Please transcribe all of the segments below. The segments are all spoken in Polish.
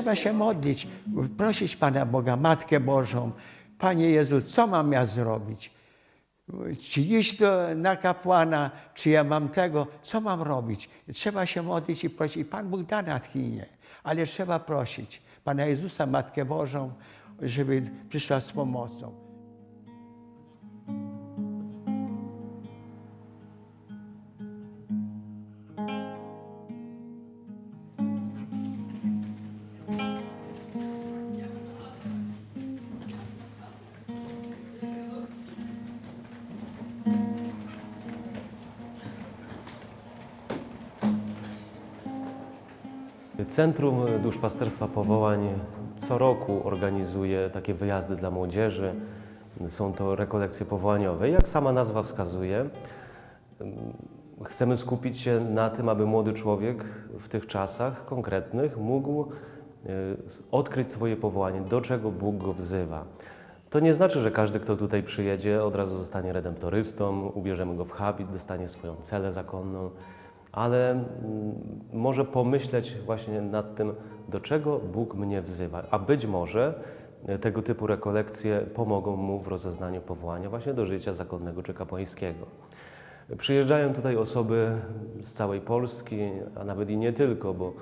Trzeba się modlić, prosić Pana Boga, Matkę Bożą. Panie Jezu, co mam ja zrobić? Czy iść do, na kapłana, czy ja mam tego, co mam robić? Trzeba się modlić i prosić. I Pan Bóg da natchnienie, ale trzeba prosić Pana Jezusa, Matkę Bożą, żeby przyszła z pomocą. Centrum Duszpasterstwa Powołań co roku organizuje takie wyjazdy dla młodzieży. Są to rekolekcje powołaniowe. Jak sama nazwa wskazuje, chcemy skupić się na tym, aby młody człowiek w tych czasach konkretnych mógł e, odkryć swoje powołanie, do czego Bóg go wzywa. To nie znaczy, że każdy, kto tutaj przyjedzie, od razu zostanie redemptorystą, ubierzemy go w habit, dostanie swoją celę zakonną, ale mm, może pomyśleć właśnie nad tym, do czego Bóg mnie wzywa. A być może e, tego typu rekolekcje pomogą mu w rozeznaniu powołania właśnie do życia zakonnego czy kapłańskiego. Przyjeżdżają tutaj osoby z całej Polski, a nawet i nie tylko, bo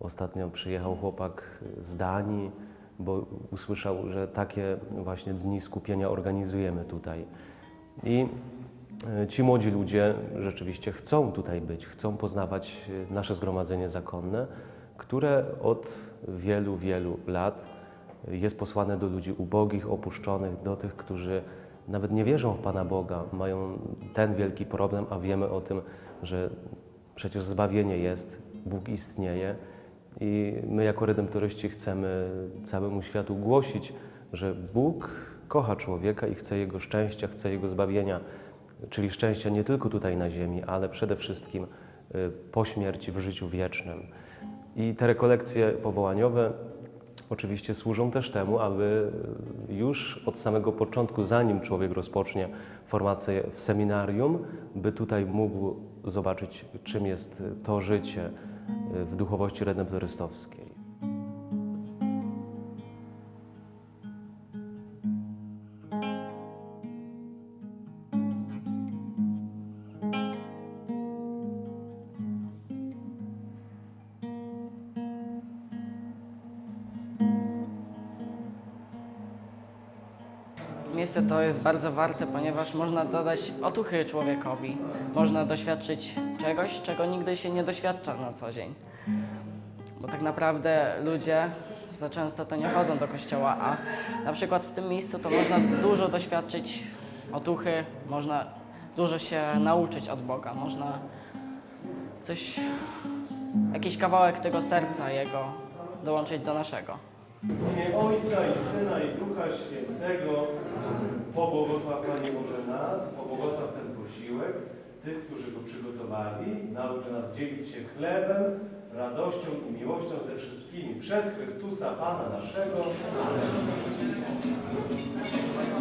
ostatnio przyjechał chłopak z Danii, bo usłyszał, że takie właśnie dni skupienia organizujemy tutaj. I ci młodzi ludzie rzeczywiście chcą tutaj być, chcą poznawać e, nasze zgromadzenie zakonne, które od wielu, wielu lat jest posłane do ludzi ubogich, opuszczonych, do tych, którzy nawet nie wierzą w Pana Boga, mają ten wielki problem, a wiemy o tym, że przecież zbawienie jest, Bóg istnieje i my jako redemptoryści chcemy całemu światu głosić, że Bóg kocha człowieka i chce jego szczęścia, chce jego zbawienia, czyli szczęścia nie tylko tutaj na ziemi, ale przede wszystkim y, po śmierci w życiu wiecznym. I te rekolekcje powołaniowe oczywiście służą też temu, aby już od samego początku, zanim człowiek rozpocznie formację w seminarium, by tutaj mógł zobaczyć, czym jest to życie w duchowości redemptorystowskiej. Jest bardzo warte, ponieważ można dodać otuchy człowiekowi. Można doświadczyć czegoś, czego nigdy się nie doświadcza na co dzień. Bo tak naprawdę ludzie za często to nie chodzą do kościoła, a na przykład w tym miejscu to można dużo doświadczyć otuchy, można dużo się nauczyć od Boga, można coś, jakiś kawałek tego serca Jego dołączyć do naszego. W imię Ojca i Syna i Ducha Świętego pobłogosław Panie Boże nas, pobłogosław ten posiłek, tych, którzy go przygotowali, naucz nas dzielić się chlebem, radością i miłością ze wszystkimi. Przez Chrystusa Pana naszego. Powiesz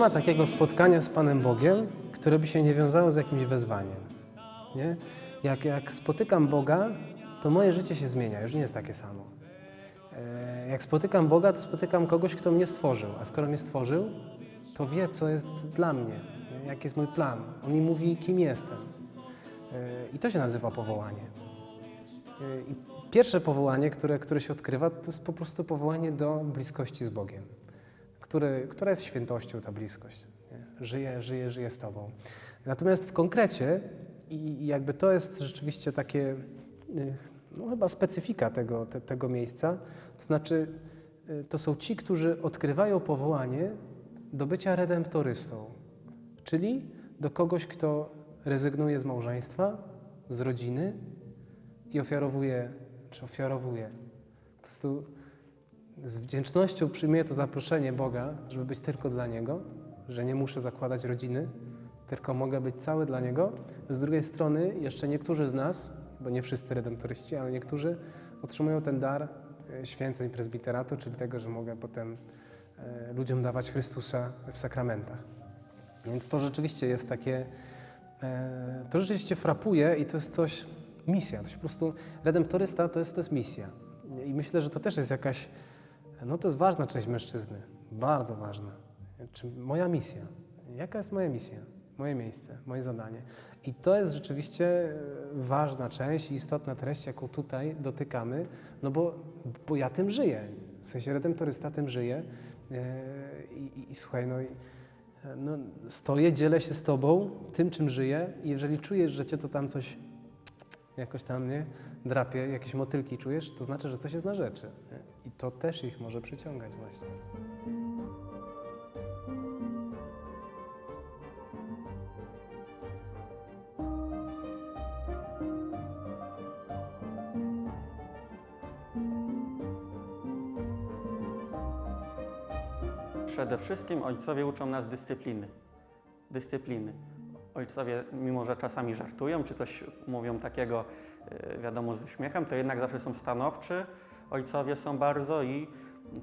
ma takiego spotkania z Panem Bogiem, które by się nie wiązało z jakimś wezwaniem. Nie? Jak, jak spotykam Boga, to moje życie się zmienia, już nie jest takie samo. E, Jak spotykam Boga, to spotykam kogoś, kto mnie stworzył, a skoro mnie stworzył, to wie, co jest dla mnie, nie? jaki jest mój plan. On mi mówi, kim jestem. E, I to się nazywa powołanie. E, I pierwsze powołanie, które, które się odkrywa, to jest po prostu powołanie do bliskości z Bogiem który, która jest świętością ta bliskość. Nie? Żyje, żyje, żyje z Tobą. Natomiast w konkrecie, i jakby to jest rzeczywiście takie, y, no chyba specyfika tego, te, tego miejsca, to znaczy y, to są ci, którzy odkrywają powołanie do bycia redemptorystą, czyli do kogoś, kto rezygnuje z małżeństwa, z rodziny i ofiarowuję, czy ofiarowuję. Po prostu z wdzięcznością przyjmuję to zaproszenie Boga, żeby być tylko dla Niego, że nie muszę zakładać rodziny, tylko mogę być cały dla Niego. Z drugiej strony jeszcze niektórzy z nas, bo nie wszyscy redemptoryści, ale niektórzy otrzymują ten dar e, święceń prezbiteratu, czyli tego, że mogę potem e, ludziom dawać Chrystusa w sakramentach. Więc to rzeczywiście jest takie, e, to rzeczywiście frapuje i to jest coś, misja. To po prostu, redemptorysta to jest, to jest misja. I myślę, że to też jest jakaś, no to jest ważna część mężczyzny, bardzo ważna. Czy moja misja? Jaka jest moja misja? Moje miejsce, moje zadanie. I to jest rzeczywiście e, ważna część i istotna treść, jaką tutaj dotykamy, no bo, bo ja tym żyję. W sensie redemptorysta tym żyje. E, I, i, i słuchaj, no, e, no stoję, dzielę się z Tobą tym, czym żyję i jeżeli czujesz, że Cię to tam coś jakoś tam, nie, drapie, jakieś motylki czujesz, to znaczy, że coś jest na rzeczy. Nie? I to też ich może przyciągać właśnie. Przede wszystkim ojcowie uczą nas dyscypliny. Dyscypliny. Ojcowie, mimo że czasami żartują, czy coś mówią takiego, e, wiadomo, z uśmiechem, to jednak zawsze są stanowczy. Ojcowie są bardzo i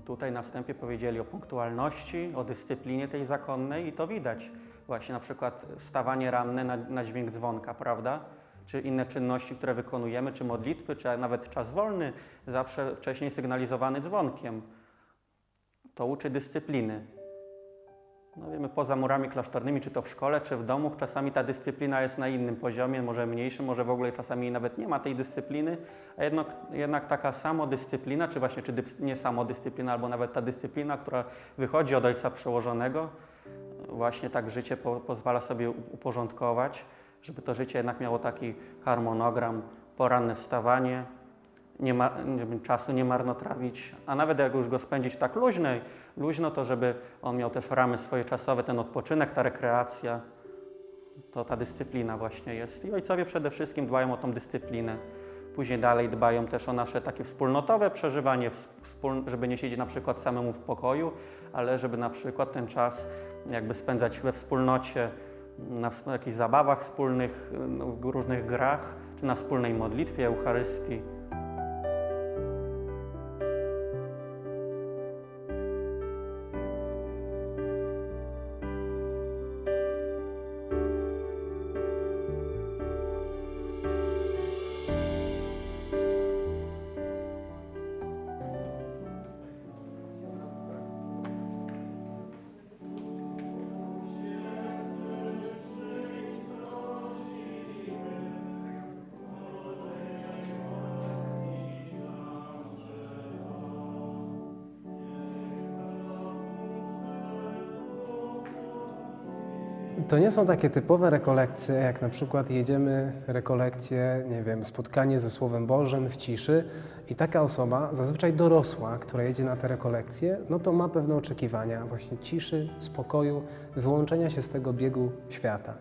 tutaj na wstępie powiedzieli o punktualności, o dyscyplinie tej zakonnej i to widać. Właśnie na przykład stawanie ranne na, na dźwięk dzwonka, prawda? Czy inne czynności, które wykonujemy, czy modlitwy, czy nawet czas wolny, zawsze wcześniej sygnalizowany dzwonkiem to uczy dyscypliny. No wiemy, poza murami klasztornymi, czy to w szkole, czy w domu, czasami ta dyscyplina jest na innym poziomie, może mniejszym, może w ogóle czasami nawet nie ma tej dyscypliny, a jednak, jednak taka samodyscyplina, czy właśnie czy nie samodyscyplina, albo nawet ta dyscyplina, która wychodzi od ojca przełożonego, właśnie tak życie po, pozwala sobie uporządkować, żeby to życie jednak miało taki harmonogram, poranne wstawanie, nie ma, czasu nie marnotrawić, a nawet jak już go spędzić tak luźno, luźno, to żeby on miał też ramy swoje czasowe, ten odpoczynek, ta rekreacja, to ta dyscyplina właśnie jest. I ojcowie przede wszystkim dbają o tą dyscyplinę. Później dalej dbają też o nasze takie wspólnotowe przeżywanie, żeby nie siedzieć na przykład samemu w pokoju, ale żeby na przykład ten czas jakby spędzać we wspólnocie, na jakichś zabawach wspólnych, no, w różnych grach, czy na wspólnej modlitwie, Eucharystii. To nie są takie typowe rekolekcje, jak na przykład jedziemy rekolekcje, nie wiem, spotkanie ze Słowem Bożym w ciszy i taka osoba, zazwyczaj dorosła, która jedzie na te rekolekcje, no to ma pewne oczekiwania właśnie ciszy, spokoju, wyłączenia się z tego biegu świata.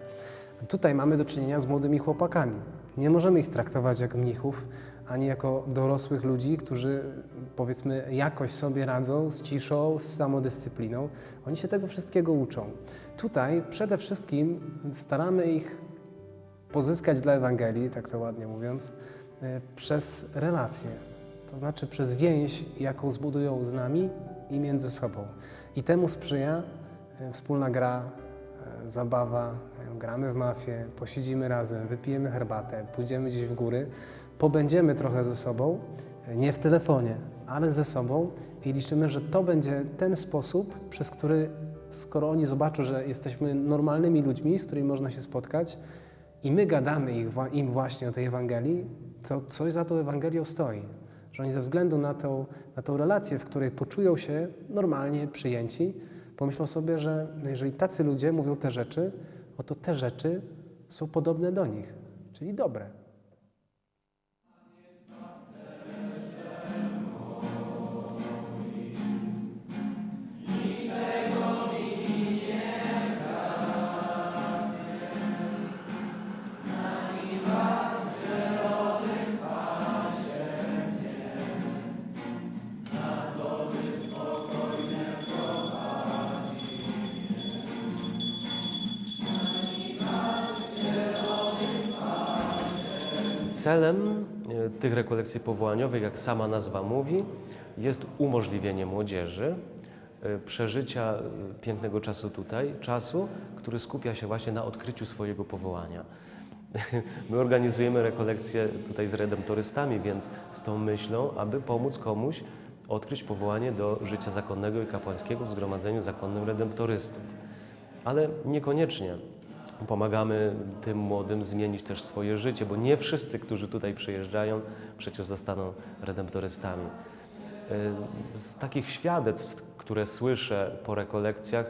Tutaj mamy do czynienia z młodymi chłopakami. Nie możemy ich traktować jak mnichów, ani jako dorosłych ludzi, którzy powiedzmy jakoś sobie radzą z ciszą, z samodyscypliną. Oni się tego wszystkiego uczą. Tutaj przede wszystkim staramy ich pozyskać dla Ewangelii, tak to ładnie mówiąc, e, przez relacje. To znaczy przez więź, jaką zbudują z nami i między sobą. I temu sprzyja e, wspólna gra, e, zabawa, gramy w mafię, posiedzimy razem, wypijemy herbatę, pójdziemy gdzieś w góry, pobędziemy trochę ze sobą, nie w telefonie, ale ze sobą i liczymy, że to będzie ten sposób, przez który, skoro oni zobaczą, że jesteśmy normalnymi ludźmi, z którymi można się spotkać i my gadamy ich, im właśnie o tej Ewangelii, to coś za tą Ewangelią stoi. Że oni ze względu na tą, na tą relację, w której poczują się normalnie przyjęci, pomyślą sobie, że no jeżeli tacy ludzie mówią te rzeczy, oto te rzeczy są podobne do nich, czyli dobre. Celem e, tych rekolekcji powołaniowych, jak sama nazwa mówi, jest umożliwienie młodzieży e, przeżycia e, pięknego czasu tutaj, czasu, który skupia się właśnie na odkryciu swojego powołania. My organizujemy rekolekcje tutaj z redemptorystami, więc z tą myślą, aby pomóc komuś odkryć powołanie do życia zakonnego i kapłańskiego w Zgromadzeniu Zakonnym Redemptorystów. Ale niekoniecznie pomagamy tym młodym zmienić też swoje życie, bo nie wszyscy, którzy tutaj przyjeżdżają, przecież zostaną redemptorystami. Y, Z takich świadectw, które słyszę po rekolekcjach,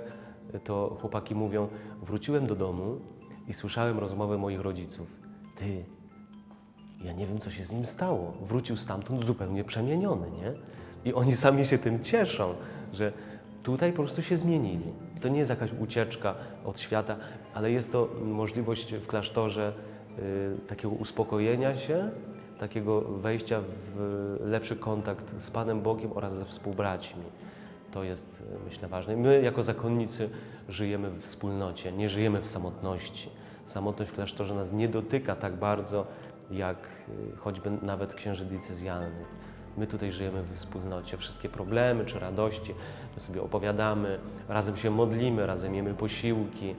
y, to chłopaki mówią: Wróciłem do domu i słyszałem rozmowę moich rodziców. Ty, ja nie wiem, co się z nim stało. Wrócił stamtąd zupełnie przemieniony, nie? I oni sami się tym cieszą, że tutaj po prostu się zmienili. To nie jest jakaś ucieczka od świata, ale jest to możliwość w klasztorze y, takiego uspokojenia się, takiego wejścia w lepszy kontakt z Panem Bogiem oraz ze współbraćmi. To jest, y, myślę, ważne. My, jako zakonnicy, żyjemy w wspólnocie, nie żyjemy w samotności. Samotność w klasztorze nas nie dotyka tak bardzo, jak y, choćby nawet księży decyzjalnych. My tutaj żyjemy w wspólnocie. Wszystkie problemy czy radości my sobie opowiadamy, razem się modlimy, razem jemy posiłki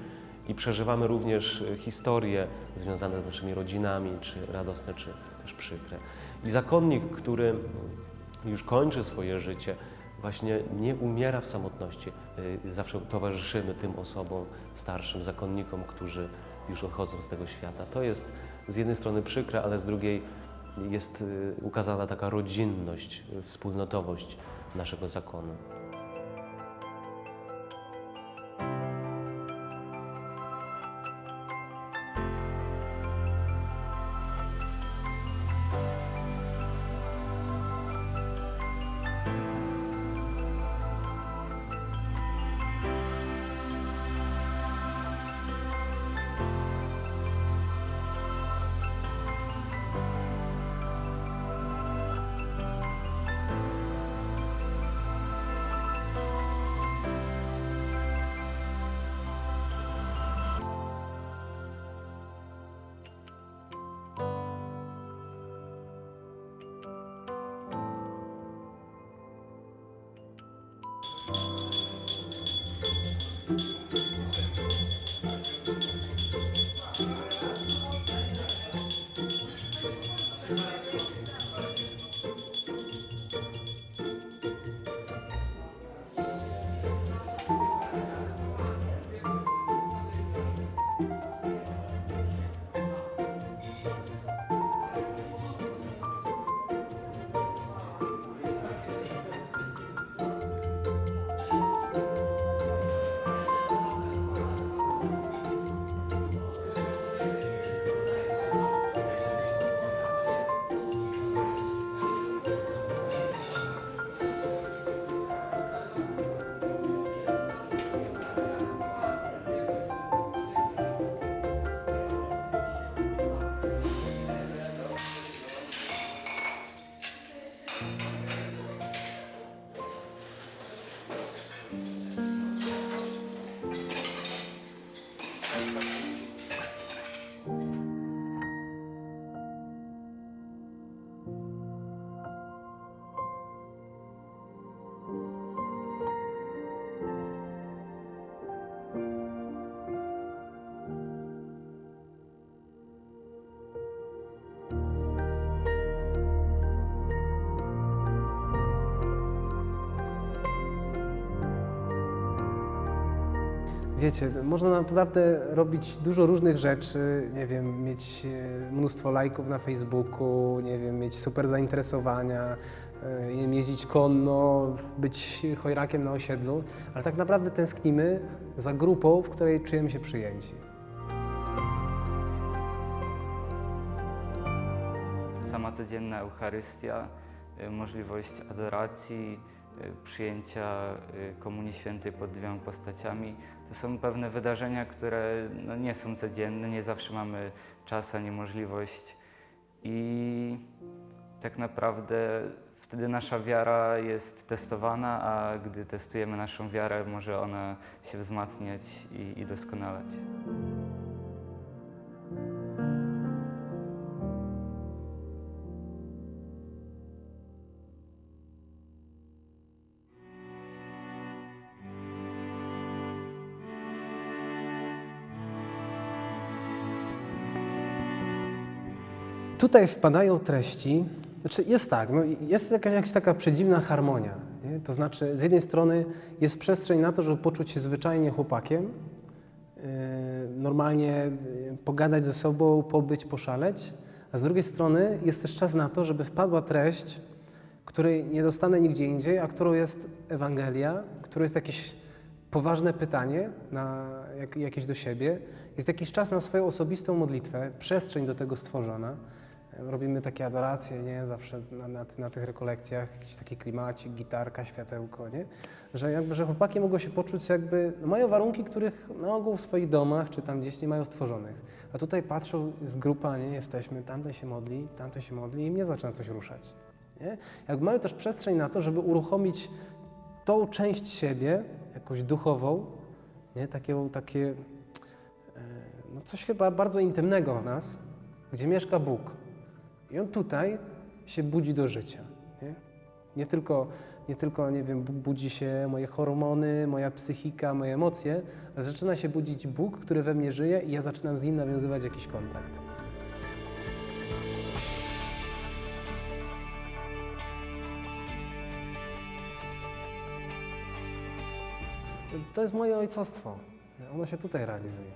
i przeżywamy również y, historie związane z naszymi rodzinami, czy radosne, czy też przykre. I zakonnik, który już kończy swoje życie, właśnie nie umiera w samotności. Y, Zawsze towarzyszymy tym osobom, starszym zakonnikom, którzy już odchodzą z tego świata. To jest z jednej strony przykre, ale z drugiej jest y, ukazana taka rodzinność, y, wspólnotowość naszego zakonu. Wiecie, można naprawdę robić dużo różnych rzeczy, nie wiem, mieć e, mnóstwo lajków na Facebooku, nie wiem, mieć super zainteresowania, e, wiem, jeździć konno, być chojrakiem na osiedlu, ale tak naprawdę tęsknimy za grupą, w której czujemy się przyjęci. Sama codzienna Eucharystia, y, możliwość adoracji, przyjęcia Komunii Świętej pod dwiema postaciami, to są pewne wydarzenia, które no, nie są codzienne, nie zawsze mamy czas ani możliwość i tak naprawdę wtedy nasza wiara jest testowana, a gdy testujemy naszą wiarę, może ona się wzmacniać i, i doskonalać. Tutaj wpadają treści, znaczy jest tak, no jest jakaś, jakaś taka przedziwna harmonia. Nie? To znaczy, z jednej strony jest przestrzeń na to, żeby poczuć się zwyczajnie chłopakiem, yy, normalnie yy, pogadać ze sobą, pobyć, poszaleć, a z drugiej strony jest też czas na to, żeby wpadła treść, której nie dostanę nigdzie indziej, a którą jest Ewangelia, którą jest jakieś poważne pytanie na, jak, jakieś do siebie, jest jakiś czas na swoją osobistą modlitwę, przestrzeń do tego stworzona. Robimy takie adoracje, nie? Zawsze na, na, na tych rekolekcjach, jakiś taki klimacik, gitarka, światełko, nie? Że jakby, że chłopaki mogą się poczuć jakby, no mają warunki, których na ogół w swoich domach, czy tam gdzieś nie mają stworzonych. A tutaj patrzą, jest grupa, nie? Jesteśmy, tamten się modli, tamten się modli i mnie zaczyna coś ruszać, nie? Jakby mają też przestrzeń na to, żeby uruchomić tą część siebie, jakąś duchową, nie? Takie, takie e, no coś chyba bardzo intymnego w nas, gdzie mieszka Bóg. I On tutaj się budzi do życia. Nie, nie tylko, nie, tylko, nie wiem, bu- budzi się moje hormony, moja psychika, moje emocje, ale zaczyna się budzić Bóg, który we mnie żyje i ja zaczynam z Nim nawiązywać jakiś kontakt. To jest moje ojcostwo. Ono się tutaj realizuje.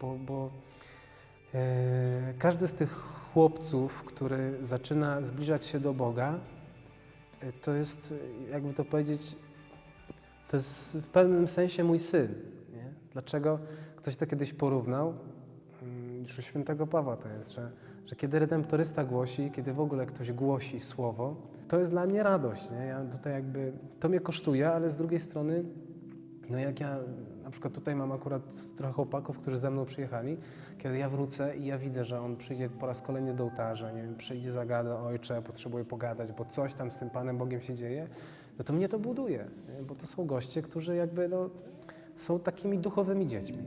Bo, bo e, każdy z tych chłopców, który zaczyna zbliżać się do Boga, e, to jest, e, jakby to powiedzieć, to jest w pewnym sensie mój syn. Nie? Dlaczego? Ktoś to kiedyś porównał, mm, już u świętego Pawła to jest, że, że kiedy redemptorysta głosi, kiedy w ogóle ktoś głosi słowo, to jest dla mnie radość. Nie? Ja tutaj jakby, to mnie kosztuje, ale z drugiej strony no jak ja, na przykład tutaj mam akurat trochę chłopaków, którzy ze mną przyjechali, kiedy ja wrócę i ja widzę, że on przyjdzie po raz kolejny do ołtarza, nie wiem, przyjdzie, zagada, ojcze, potrzebuję pogadać, bo coś tam z tym Panem Bogiem się dzieje, no to mnie to buduje, nie? bo to są goście, którzy jakby no, są takimi duchowymi dziećmi.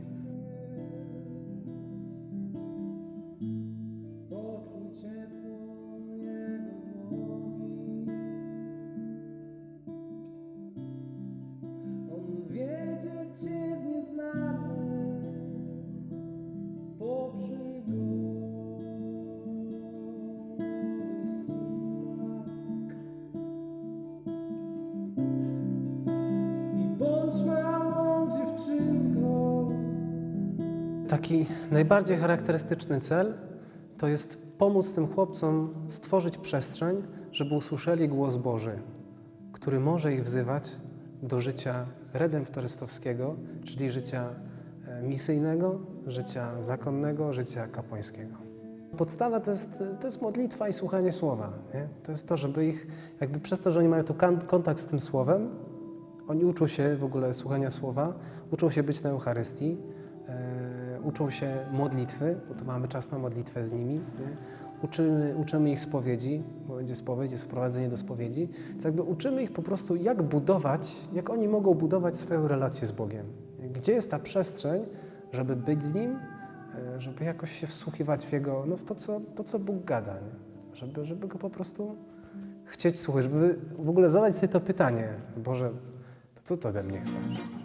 Taki najbardziej charakterystyczny cel to jest pomóc tym chłopcom stworzyć przestrzeń, żeby usłyszeli głos Boży, który może ich wzywać do życia redemptorystowskiego, czyli życia e, misyjnego, życia zakonnego, życia kapłańskiego. Podstawa to jest, to jest modlitwa i słuchanie słowa. Nie? To jest to, żeby ich, jakby przez to, że oni mają tu kontakt z tym słowem, oni uczą się w ogóle słuchania słowa, uczą się być na Eucharystii, e, uczą się modlitwy, bo tu mamy czas na modlitwę z nimi. Nie? Uczymy, uczymy ich spowiedzi, bo będzie spowiedź, jest wprowadzenie do spowiedzi. Więc jakby uczymy ich po prostu, jak budować, jak oni mogą budować swoją relację z Bogiem. Gdzie jest ta przestrzeń, żeby być z Nim, e, żeby jakoś się wsłuchiwać w Jego, no w to, co, to, co Bóg gada, nie? Żeby, żeby Go po prostu chcieć słuchać, żeby w ogóle zadać sobie to pytanie, Boże, to co Ty ode mnie chcesz?